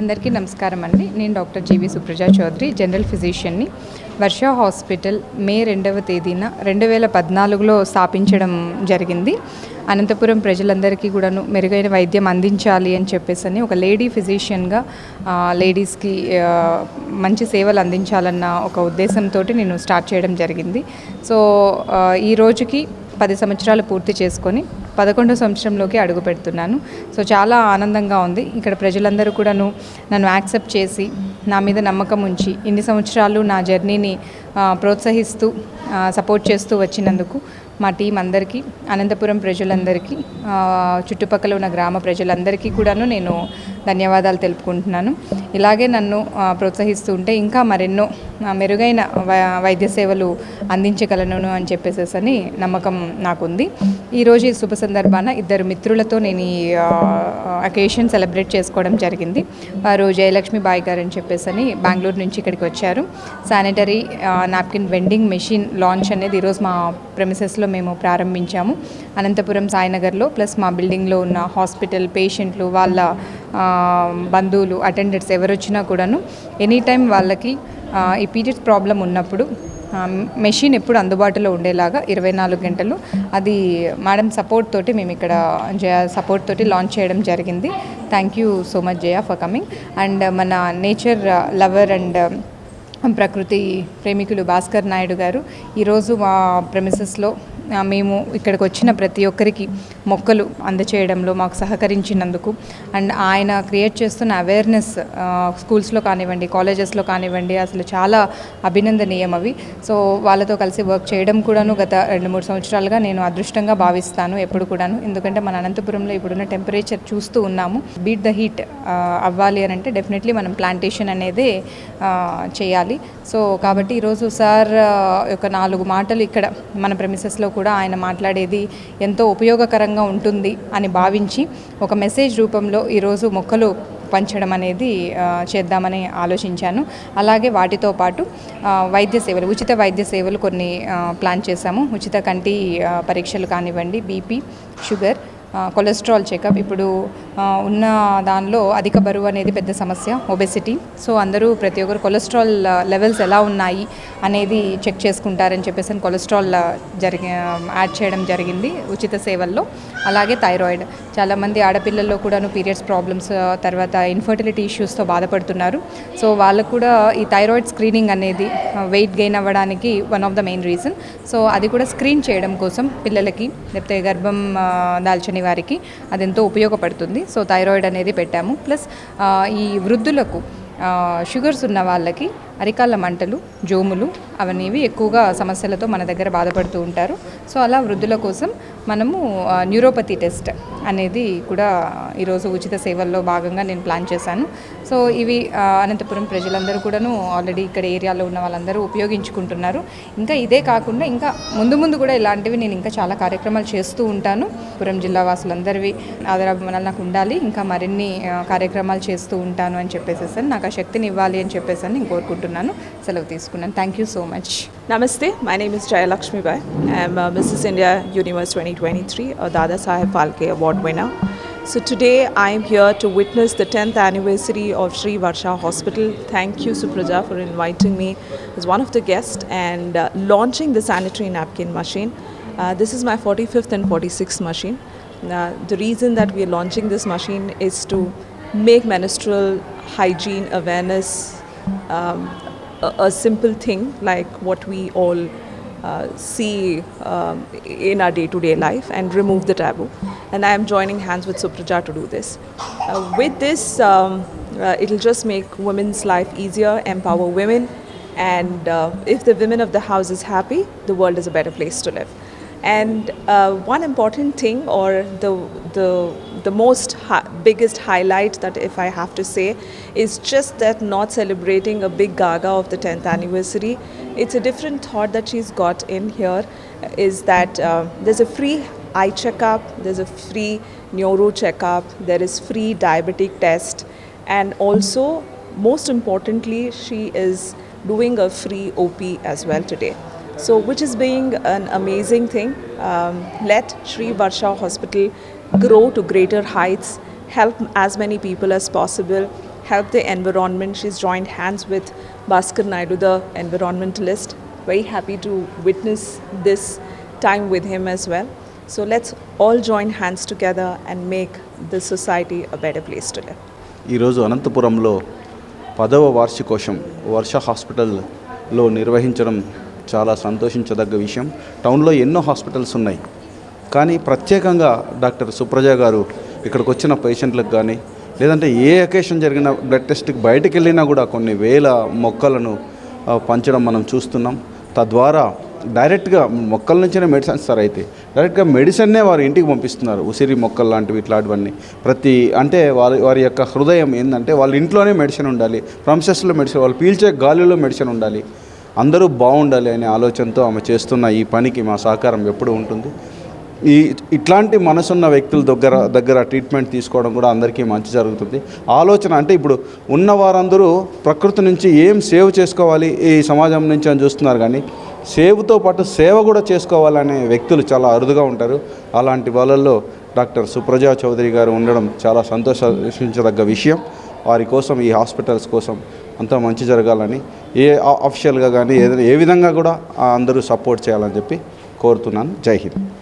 అందరికీ నమస్కారం అండి నేను doctor G V Supraja Chowdary general ఫిజిషియన్ని. Varsha hospital May రెండవ తేదీన రెండు వేల పద్నాలుగులో స్థాపించడం జరిగింది. అనంతపురం ప్రజలందరికీ కూడాను మెరుగైన వైద్యం అందించాలి అని చెప్పేసి అని ఒక లేడీ ఫిజిషియన్గా లేడీస్కి మంచి సేవలు అందించాలన్న ఒక ఉద్దేశంతో నేను స్టార్ట్ చేయడం జరిగింది. సో ఈ రోజుకి పది సంవత్సరాలు పూర్తి చేసుకొని పదకొండో సంవత్సరంలోకి అడుగు పెడుతున్నాను. సో చాలా ఆనందంగా ఉంది. ఇక్కడ ప్రజలందరూ కూడాను నన్ను యాక్సెప్ట్ చేసి నా మీద నమ్మకం ఉంచి ఇన్ని సంవత్సరాలు నా జర్నీని ప్రోత్సహిస్తూ సపోర్ట్ చేస్తూ వచ్చినందుకు మా టీం అందరికీ అనంతపురం ప్రజలందరికీ చుట్టుపక్కల ఉన్న గ్రామ ప్రజలందరికీ కూడాను నేను ధన్యవాదాలు తెలుపుకుంటున్నాను. ఇలాగే నన్ను ప్రోత్సహిస్తూ ఉంటే ఇంకా మరెన్నో మెరుగైన వై- వైద్య సేవలు అందించగలను అని చెప్పేసేసి అని నమ్మకం నాకుంది. ఈరోజు ఈ శుభ సందర్భాన ఇద్దరు మిత్రులతో నేను ఈ అకేషన్ సెలబ్రేట్ చేసుకోవడం జరిగింది. వారు జయలక్ష్మి బాయ్ గారు అని చెప్పేసి అని బెంగళూరు నుంచి ఇక్కడికి వచ్చారు. Sanitary napkin vending machine launch అనేది ఈరోజు మా ప్రెమిసెస్లో మేము ప్రారంభించాము. అనంతపురం సాయినగర్లో ప్లస్ మా బిల్డింగ్లో ఉన్న హాస్పిటల్ పేషెంట్లు వాళ్ళ బంధువులు అటెండెంట్స్ ఎవరు వచ్చినా కూడాను ఎనీ టైం వాళ్ళకి ఈ పీరియడ్స్ ప్రాబ్లం ఉన్నప్పుడు మెషిన్ ఎప్పుడు అందుబాటులో ఉండేలాగా ఇరవై నాలుగు గంటలు అది మేడం సపోర్ట్ తోటి మేము ఇక్కడ జయ సపోర్ట్ తోటి లాంచ్ చేయడం జరిగింది. Thank you so much Jaya for coming. And మన నేచర్ లవర్ అండ్ ప్రకృతి ప్రేమికులు భాస్కర్ నాయుడు గారు. ఈరోజు మా ప్రెమిసెస్లో మేము ఇక్కడికి వచ్చిన ప్రతి ఒక్కరికి మొక్కలు అందచేయడంలో మాకు సహకరించినందుకు. అండ్ ఆయన క్రియేట్ చేస్తున్న అవేర్నెస్ స్కూల్స్లో కానివ్వండి కాలేజెస్లో కానివ్వండి అసలు చాలా అభినందనీయం అవి. సో వాళ్ళతో కలిసి వర్క్ చేయడం కూడాను గత రెండు మూడు సంవత్సరాలుగా నేను అదృష్టంగా భావిస్తాను ఎప్పుడు కూడాను. ఎందుకంటే మన అనంతపురంలో ఇప్పుడున్న టెంపరేచర్ చూస్తూ ఉన్నాము. బీట్ ద హీట్ అవ్వాలి అని అంటే డెఫినెట్లీ మనం ప్లాంటేషన్ అనేది చేయాలి. ఉండాలి సో కాబట్టి ఈరోజు సార్ యొక్క నాలుగు మాటలు ఇక్కడ మన ప్రెమిసెస్లో కూడా ఆయన మాట్లాడేది ఎంతో ఉపయోగకరంగా ఉంటుంది అని భావించి ఒక మెసేజ్ రూపంలో ఈరోజు మొక్కలు పంచడం అనేది చేద్దామని ఆలోచించాను. అలాగే వాటితో పాటు వైద్య సేవలు ఉచిత వైద్య సేవలు కొన్ని ప్లాన్ చేశాము. ఉచిత కంటి పరీక్షలు కానివ్వండి బీపీ షుగర్ కొలెస్ట్రాల్ చెకప్. ఇప్పుడు ఉన్న దానిలో అధిక బరువు అనేది పెద్ద సమస్య ఒబెసిటీ సో అందరూ ప్రతి ఒక్కరు కొలెస్ట్రాల్ లెవెల్స్ ఎలా ఉన్నాయి అనేది చెక్ చేసుకుంటారని చెప్పేసి కొలెస్ట్రాల్ జరిగి యాడ్ చేయడం జరిగింది ఉచిత సేవల్లో. అలాగే థైరాయిడ్ చాలామంది ఆడపిల్లల్లో కూడాను పీరియడ్స్ ప్రాబ్లమ్స్ తర్వాత ఇన్ఫర్టిలిటీ ఇష్యూస్తో బాధపడుతున్నారు. సో వాళ్ళకు కూడా ఈ థైరాయిడ్ స్క్రీనింగ్ అనేది వెయిట్ గెయిన్ అవ్వడానికి one of the main reason so అది కూడా స్క్రీన్ చేయడం కోసం పిల్లలకి లేకపోతే గర్భం దాల్చని వారికి అది ఎంతో సో థైరాయిడ్ అనేది పెట్టాము. ప్లస్ ఈ వృద్ధులకు షుగర్స్ ఉన్న వాళ్ళకి అరికాళ్ళ మంటలు జోములు అవనేవి ఎక్కువగా సమస్యలతో మన దగ్గర బాధపడుతూ ఉంటారు. సో అలా వృద్ధుల కోసం మనము న్యూరోపతి టెస్ట్ అనేది కూడా ఈరోజు ఉచిత సేవల్లో భాగంగా నేను ప్లాన్ చేశాను. సో ఇవి అనంతపురం ప్రజలందరూ కూడాను ఆల్రెడీ ఇక్కడ ఏరియాలో ఉన్న వాళ్ళందరూ ఉపయోగించుకుంటున్నారు. ఇంకా ఇదే కాకుండా ఇంకా ముందు ముందు కూడా ఇలాంటివి నేను ఇంకా చాలా కార్యక్రమాలు చేస్తూ ఉంటాను. పురం జిల్లా వాసులందరివి ఆదరాభిమానాలు నాకు ఉండాలి. ఇంకా మరిన్ని కార్యక్రమాలు చేస్తూ ఉంటాను అని చెప్పేసేసాను నాకు ఆ శక్తిని ఇవ్వాలి అని చెప్పేసి నేను కోరుకుంటున్నాను. సెలవు తీసుకున్నాను thank you so much Namaste, my name is Jaya Lakshmi Bai. I am uh, Mrs. India Universe 2023, a Dada Saheb Phalke Award winner. So today I am here to witness the 10th anniversary of Sri Varsha Hospital. Thank you Supraja for inviting me as one of the guests and uh, launching the sanitary napkin machine. Uh, this is my 45th and 46th machine. Uh, the reason that we are launching this machine is to make menstrual hygiene awareness um, a, a simple thing like what we all uh, see um, in our day to day life and remove the taboo. And I am joining hands with Supraja to do this. Uh, with this, um, uh, it'll just make women's life easier, empower women, and uh, if the women of the house is happy, the world is a better place to live. And uh, one important thing, or the the the most hi- biggest highlight that if I have to say, is just that not celebrating a big gaga of the 10th anniversary. It's a different thought that she's got in here. Is that uh, there's a free eye checkup, there's a free neuro checkup, there is free diabetic test, and also most importantly, she is doing a free OP as well today. So, which is being an amazing thing. Um, let Sri Varsha Hospital grow to greater heights, help as many people as possible, help the environment. She's joined hands with Bhaskar Naidu, the environmentalist. Very happy to witness this time with him as well. So let's all join hands together and make this society a better place to live. ఈరోజు అనంతపురంలో పదవ వార్షికోశం వర్ష హాస్పిటల్లో నిర్వహించడం చాలా సంతోషించదగ్గ విషయం టౌన్లో ఎన్నో hospitals ఉన్నాయి కానీ ప్రత్యేకంగా డాక్టర్ సుప్రజ గారు ఇక్కడికి వచ్చిన పేషెంట్లకు కానీ లేదంటే ఏ అకేషన్ జరిగిన బ్లడ్ టెస్ట్కి బయటకు వెళ్ళినా కూడా కొన్ని వేల మొక్కలను పంచడం మనం చూస్తున్నాం. తద్వారా డైరెక్ట్గా మొక్కల నుంచే మెడిసిన్ సార్ అయితే డైరెక్ట్గా మెడిసిన్నే వారి ఇంటికి పంపిస్తున్నారు. ఉసిరి మొక్కలు లాంటివి ఇట్లాంటివన్నీ. ప్రతి అంటే వారి వారి యొక్క హృదయం ఏంటంటే వాళ్ళ ఇంట్లోనే మెడిసిన్ ఉండాలి. ప్రొమిసెస్లో మెడిసిన్ వాళ్ళు పీల్చే గాలిలో మెడిసిన్ ఉండాలి. అందరూ బాగుండాలి అనే ఆలోచనతో ఆమె చేస్తున్న ఈ పనికి మా సహకారం ఎప్పుడు ఉంటుంది. ఈ ఇట్లాంటి మనసున్న వ్యక్తుల దగ్గర దగ్గర ట్రీట్మెంట్ తీసుకోవడం కూడా అందరికీ మంచి జరుగుతుంది. ఆలోచన అంటే ఇప్పుడు ఉన్న వారందరూ ప్రకృతి నుంచి ఏం సేవ్ చేసుకోవాలి ఈ సమాజం నుంచి అని చూస్తున్నారు కానీ సేవ్తో పాటు సేవ కూడా చేసుకోవాలనే వ్యక్తులు చాలా అరుదుగా ఉంటారు. అలాంటి వాళ్ళల్లో డాక్టర్ సుప్రజా చౌదరి గారు ఉండడం చాలా సంతోషించదగ్గ విషయం. వారి కోసం ఈ హాస్పిటల్స్ కోసం అంతా మంచి జరగాలని ఏ అఫీషియల్గా కానీ ఏదైనా ఏ విధంగా కూడా అందరూ సపోర్ట్ చేయాలని చెప్పి కోరుతున్నాను. జై హింద్.